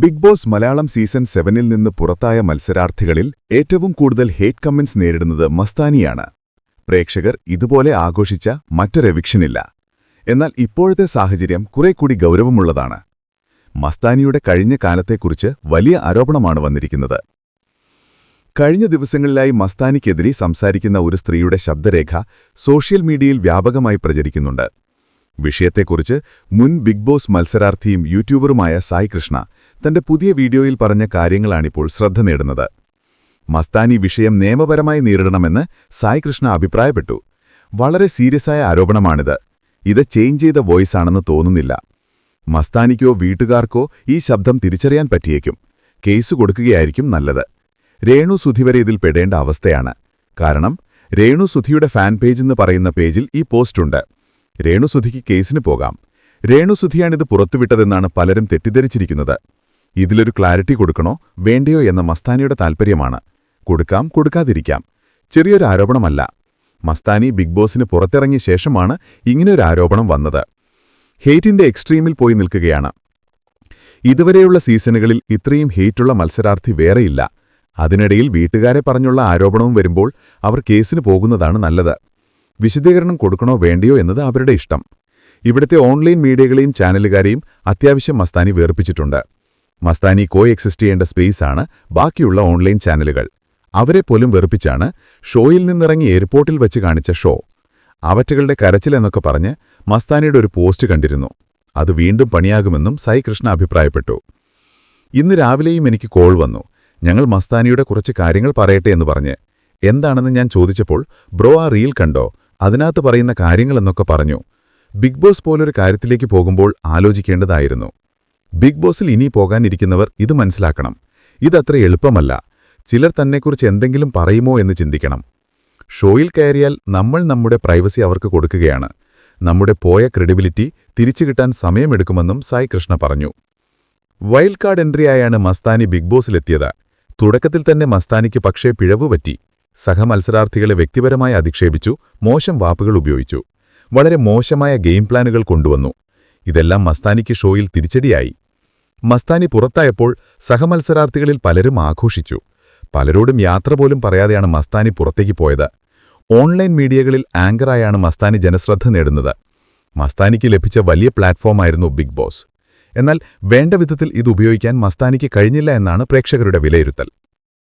Big boss Malayalam season സെവനിൽ നിന്ന് പുറത്തായ മത്സരാർത്ഥികളിൽ ഏറ്റവും കൂടുതൽ ഹേറ്റ് കമന്റ്സ് നേരിടുന്നത് മസ്താനിയാണ്. പ്രേക്ഷകർ ഇതുപോലെ ആഘോഷിച്ച മറ്റൊരു എവിക്ഷനില്ല എന്നാൽ ഇപ്പോഴത്തെ സാഹചര്യം കുറെ കൂടി ഗൗരവമുള്ളതാണ്. മസ്താനിയുടെ കഴിഞ്ഞ കാലത്തെക്കുറിച്ച് വലിയ ആരോപണമാണ് വന്നിരിക്കുന്നത്. കഴിഞ്ഞ ദിവസങ്ങളിലായി മസ്താനിക്കെതിരെ സംസാരിക്കുന്ന ഒരു സ്ത്രീയുടെ ശബ്ദരേഖ സോഷ്യൽ മീഡിയയിൽ വ്യാപകമായി പ്രചരിക്കുന്നുണ്ട്. വിഷയത്തെക്കുറിച്ച് മുൻ ബിഗ് ബോസ് മത്സരാർത്ഥിയും യൂട്യൂബറുമായ സായി കൃഷ്ണ തന്റെ പുതിയ വീഡിയോയിൽ പറഞ്ഞ കാര്യങ്ങളാണിപ്പോൾ ശ്രദ്ധ നേടുന്നത്. മസ്താനി വിഷയം നിയമപരമായി നേരിടണമെന്ന് സായി കൃഷ്ണ അഭിപ്രായപ്പെട്ടു. വളരെ സീരിയസായ ആരോപണമാണിത്. ഇത് ചേഞ്ച് ചെയ്ത വോയിസ് ആണെന്ന് തോന്നുന്നില്ല. മസ്താനിക്കോ വീട്ടുകാർക്കോ ഈ ശബ്ദം തിരിച്ചറിയാൻ പറ്റിയേക്കും. കേസ് കൊടുക്കുകയായിരിക്കും നല്ലത്. രേണു സുധി വരെ ഇതിൽ പെടേണ്ട അവസ്ഥയാണ്. കാരണം രേണു സുധിയുടെ ഫാൻ പേജ് എന്ന് പറയുന്ന പേജിൽ ഈ പോസ്റ്റുണ്ട് രേണുസുധിക്ക് കേസിന് പോകാം. രേണുസുധിയാണിത് പുറത്തുവിട്ടതെന്നാണ് പലരും തെറ്റിദ്ധരിച്ചിരിക്കുന്നത്. ഇതിലൊരു ക്ലാരിറ്റി കൊടുക്കണോ വേണ്ടയോ എന്ന മസ്താനിയുടെ താൽപ്പര്യമാണ് കൊടുക്കാം കൊടുക്കാതിരിക്കാം. ചെറിയൊരു ആരോപണമല്ല. മസ്താനി ബിഗ് ബോസിന് പുറത്തിറങ്ങിയ ശേഷമാണ് ഇങ്ങനെയൊരു ആരോപണം വന്നത്. ഹെയ്റ്റിന്റെ എക്സ്ട്രീമിൽ പോയി നിൽക്കുകയാണ്. ഇതുവരെയുള്ള സീസണുകളിൽ ഇത്രയും ഹെയ്റ്റുള്ള മത്സരാർത്ഥി വേറെയില്ല. അതിനിടയിൽ വീട്ടുകാരെ പറഞ്ഞുള്ള ആരോപണവും വരുമ്പോൾ അവർ കേസിന് പോകുന്നതാണ് നല്ലത്. വിശദീകരണം കൊടുക്കണോ വേണ്ടയോ എന്നത് അവരുടെ ഇഷ്ടം. ഇവിടുത്തെ ഓൺലൈൻ മീഡിയകളെയും ചാനലുകാരെയും അത്യാവശ്യം മസ്താനി വേർപ്പിച്ചിട്ടുണ്ട്. മസ്താനി കോ എക്സിസ്റ്റ് ചെയ്യേണ്ട സ്പേസാണ് ബാക്കിയുള്ള ഓൺലൈൻ ചാനലുകൾ. അവരെ പോലും വെറുപ്പിച്ചാണ് ഷോയിൽ നിന്നിറങ്ങി എയർപോർട്ടിൽ വെച്ച് കാണിച്ച ഷോ. അവറ്റകളുടെ കരച്ചിലെന്നൊക്കെ പറഞ്ഞ് മസ്താനിയുടെ ഒരു പോസ്റ്റ് കണ്ടിരുന്നു. അത് വീണ്ടും പണിയാകുമെന്നും സായി കൃഷ്ണ അഭിപ്രായപ്പെട്ടു. ഇന്ന് രാവിലെയും എനിക്ക് കോൾ വന്നു. ഞങ്ങൾ മസ്താനിയുടെ കുറച്ച് കാര്യങ്ങൾ പറയട്ടെ എന്ന് പറഞ്ഞ്. എന്താണെന്ന് ഞാൻ ചോദിച്ചപ്പോൾ ബ്രോ ആ റീൽ കണ്ടോ? അതിനകത്ത് പറയുന്ന കാര്യങ്ങളെന്നൊക്കെ പറഞ്ഞു. ബിഗ് ബോസ് പോലൊരു കാര്യത്തിലേക്ക് പോകുമ്പോൾ ആലോചിക്കേണ്ടതായിരുന്നു. ബിഗ് ബോസിൽ ഇനി പോകാനിരിക്കുന്നവർ ഇത് മനസ്സിലാക്കണം. ഇതത്ര എളുപ്പമല്ല. ചിലർ തന്നെക്കുറിച്ച് എന്തെങ്കിലും പറയുമോ എന്ന് ചിന്തിക്കണം. ഷോയിൽ കയറിയാൽ നമ്മൾ നമ്മുടെ പ്രൈവസി അവർക്ക് കൊടുക്കുകയാണ്. നമ്മുടെ പോയ ക്രെഡിബിലിറ്റി തിരിച്ചു കിട്ടാൻ സമയമെടുക്കുമെന്നും സായി കൃഷ്ണ പറഞ്ഞു. വൈൽഡ് കാർഡ് എൻട്രിയായാണ് മസ്താനി ബിഗ് ബോസിലെത്തിയത്. തുടക്കത്തിൽ തന്നെ മസ്താനിക്ക് പക്ഷേ പിഴവ് പറ്റി. സഹമത്സരാർത്ഥികളെ വ്യക്തിപരമായി അധിക്ഷേപിച്ചു മോശം വാപ്പുകൾ ഉപയോഗിച്ചു. വളരെ മോശമായ ഗെയിം പ്ലാനുകൾ കൊണ്ടുവന്നു. ഇതെല്ലാം മസ്താനിക്ക് ഷോയിൽ തിരിച്ചടിയായി. മസ്താനി പുറത്തായപ്പോൾ സഹമത്സരാർത്ഥികളിൽ പലരും ആഘോഷിച്ചു. പലരോടും യാത്ര പോലും പറയാതെയാണ് മസ്താനി പുറത്തേക്ക് പോയത്. ഓൺലൈൻ മീഡിയകളിൽ ആങ്കറായാണ് മസ്താനി ജനശ്രദ്ധ നേടുന്നത്. മസ്താനിക്ക് ലഭിച്ച വലിയ പ്ലാറ്റ്ഫോമായിരുന്നു ബിഗ് ബോസ്. എന്നാൽ വേണ്ട വിധത്തിൽ ഇത് ഉപയോഗിക്കാൻ മസ്താനിക്ക് കഴിഞ്ഞില്ല എന്നാണ് പ്രേക്ഷകരുടെ വിലയിരുത്തൽ.